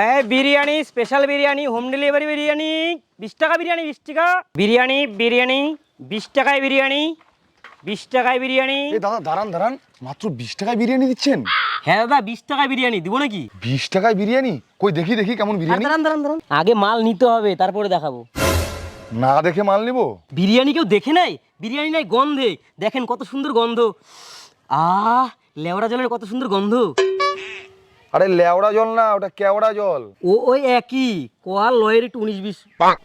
এই biryani special biryani home delivery biryani বিশ টাকা বিরিয়ানি বিশ টাকা। বিরিয়ানি বিরিয়ানি বিশ টাকায় বিরিয়ানি বিশ টাকায় বিরিয়ানি। দাদা দাঁড়ান দাঁড়ান। মাত্র বিশ টাকায় বিরিয়ানি দিচ্ছেন? হ্যাঁ দাদা বিশ টাকায় বিরিয়ানি দিব নাকি? বিশ টাকায় বিরিয়ানি? কই দেখি দেখি কেমন বিরিয়ানি। দাঁড়ান দাঁড়ান দাঁড়ান। আগে মাল নিতে হবে তারপরে দেখাবো। না দেখে মাল নিবো? বিরিয়ানি কেউ দেখে নাই? বিরিয়ানি নাই গন্ধে। দেখেন কত সুন্দর গন্ধ। আহ লেওড়া জলের কত সুন্দর গন্ধ। আরে লেওড়া জল না ওটা কেওড়া জল। ও ওই একই। কোয়াল লয়ের একটু উনিশ বিশ।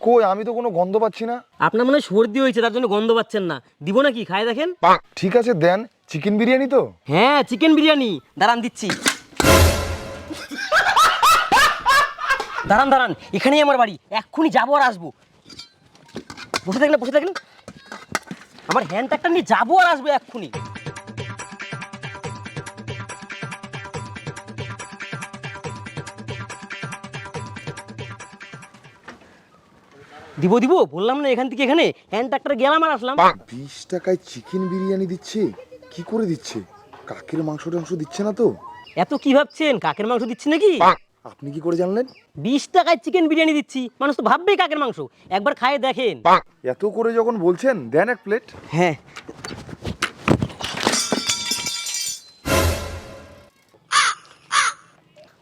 কই আমি তো কোনো গন্ধ পাচ্ছি না। আপনার মনে হয় সর্দি হয়েছে তার জন্য গন্ধ পাচ্ছেন না। দিব নাকি? খায় দেখেন। ঠিক আছে দেন। চিকেন বিরিয়ানি তো? হ্যাঁ চিকেন বিরিয়ানি। দাঁড়ান দিচ্ছি। দাঁড়ান দাঁড়ান। এখানেই আমার বাড়ি। এক্ষুনি যাব আর আসব। বসে থাকলে বসে থাকলে। আমার হ্যান্ড ট্যাগটা নিয়ে যাব আর আসব এক্ষুনি। দিব দিব বললাম না এখান থেকে এখানে। হ্যান্ড ট্যাগটা গেলাম আর আসলাম। বিশ টাকায় চিকেন বিরিয়ানি দিচ্ছে? কি করে দিচ্ছে? কাকের মাংস টাংস দিচ্ছে না তো? এত কি ভাবছেন? কাকের মাংস দিচ্ছে নাকি? আপনি কি করে জানলেন? বিশ টাকায় চিকেন বিরিয়ানি দিচ্ছি। মানুষ তো ভাববে কাকের মাংস। একবার খায়ে দেখেন। এত করে যখন বলছেন দেন এক প্লেট হ্যাঁ।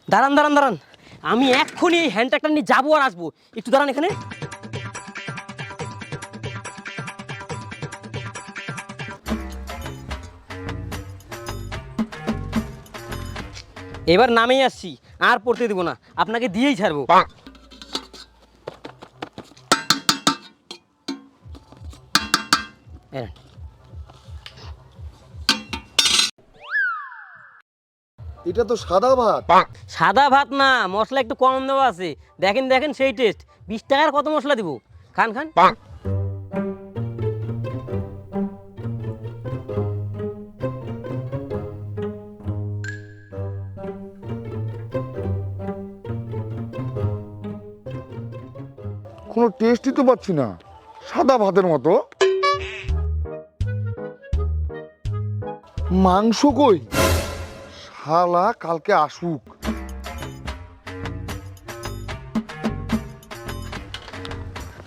দাঁড়ান দাঁড়ান দাঁড়ান। আমি এক্ষুনি এই হ্যান্ড ট্যাগটা নিয়ে যাব আর আসব। একটু দাঁড়ান এখানে। এবার নামেই আসছি আর পড়তে দেবো না আপনাকে দিয়েই ছাড়বো। এটা তো সাদা ভাত। সাদা ভাত না মশলা একটু কম দেওয়া আছে। দেখেন দেখেন সেই টেস্ট বিশ টাকার কত মশলা দিব? খান খান। কোনো টেস্টই তো পাচ্ছি না। সাদা ভাতের মতো। মাংস কই? শালা কালকে আসুক।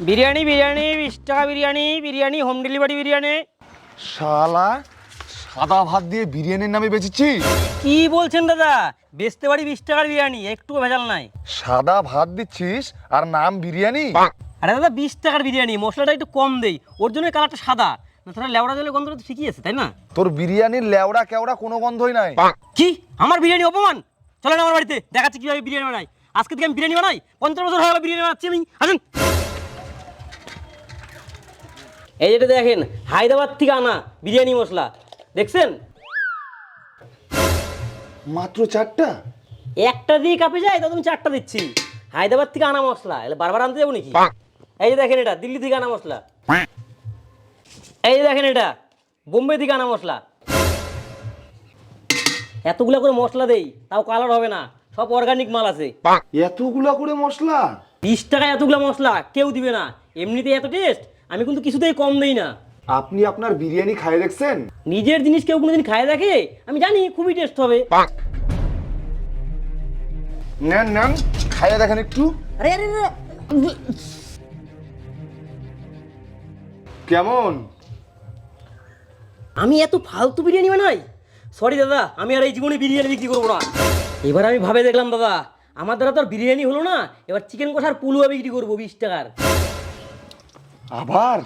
বিরিয়ানি বিরিয়ানি বিশ টাকা বিরিয়ানি বিরিয়ানি হোম ডেলিভারি বিরিয়ানি। শালা সাদা ভাত দিয়ে বিরিয়ানির নামে বেচেছি কি বলছেন দাদা? বেচতে পারি বিশ টাকার বিরিয়ানি একটু ভেজাল নাই। সাদা ভাত দিচ্ছিস আর নাম বিরিয়ানি? আরে দাদা বিশ টাকার বিরিয়ানি মশলাটা একটু কম দেই। ওর জন্য কালারটা সাদা। না তাহলে লেবড়া জলের গন্ধটা তো ঠিকই আছে তাই না? তোর বিরিয়ানির লেওড়া কেওড়া কোনো গন্ধই নাই। কি? আমার বিরিয়ানি অপমান? চলেন আমার বাড়িতে দেখাচ্ছি কীভাবে বিরিয়ানি বানাই। আজকে থেকে আমি বিরিয়ানি বানাই? পঞ্চাশ বছর হয়ে গেল বিরিয়ানি বানাচ্ছি আমি। আসুন। এই যেটা দেখেন হায়দ্রাবাদ থেকে আনা বিরিয়ানি মশলা। দেখছেন? মাত্র চারটা? একটা দিয়ে কাপে যায় তো তুমি চারটা দিচ্ছি। হায়দ্রাবাদ থেকে আনা মশলা এলে বারবার আনতে যাব নাকি? এই যে দেখেন এটা দিল্লি থেকে আনা মশলা। এই যে দেখেন এটা বোম্বে থেকে আনা মশলা। এতগুলা করে মশলা দেই তাও কালার হবে না সব অর্গানিক মাল আছে। এতগুলা করে মশলা? বিশ টাকা এতগুলা মশলা কেউ দিবে না। এমনিতে এত টেস্ট আমি কিন্তু কিছুতেই কম দেই না। আপনি আপনার বিরিয়ানি খাই দেখছেন? নিজের জিনিস কেউ কোনোদিন খায় দেখে? আমি জানি খুবই টেস্ট হবে। নেন নেন খাইয়ে দেখেন একটু। আরে আরে আরে, কেমন? আমি এত ফালতু বিরিয়ানি বানাই? সরি দাদা আমি আর এই জীবনে বিরিয়ানি বিক্রি করব না। এবার আমি ভাবে দেখলাম দাদা আমার দ্বারা তো আর বিরিয়ানি হলো না এবার চিকেন কষার পুলুয়া বিক্রি করব বিশ টাকার। আবার?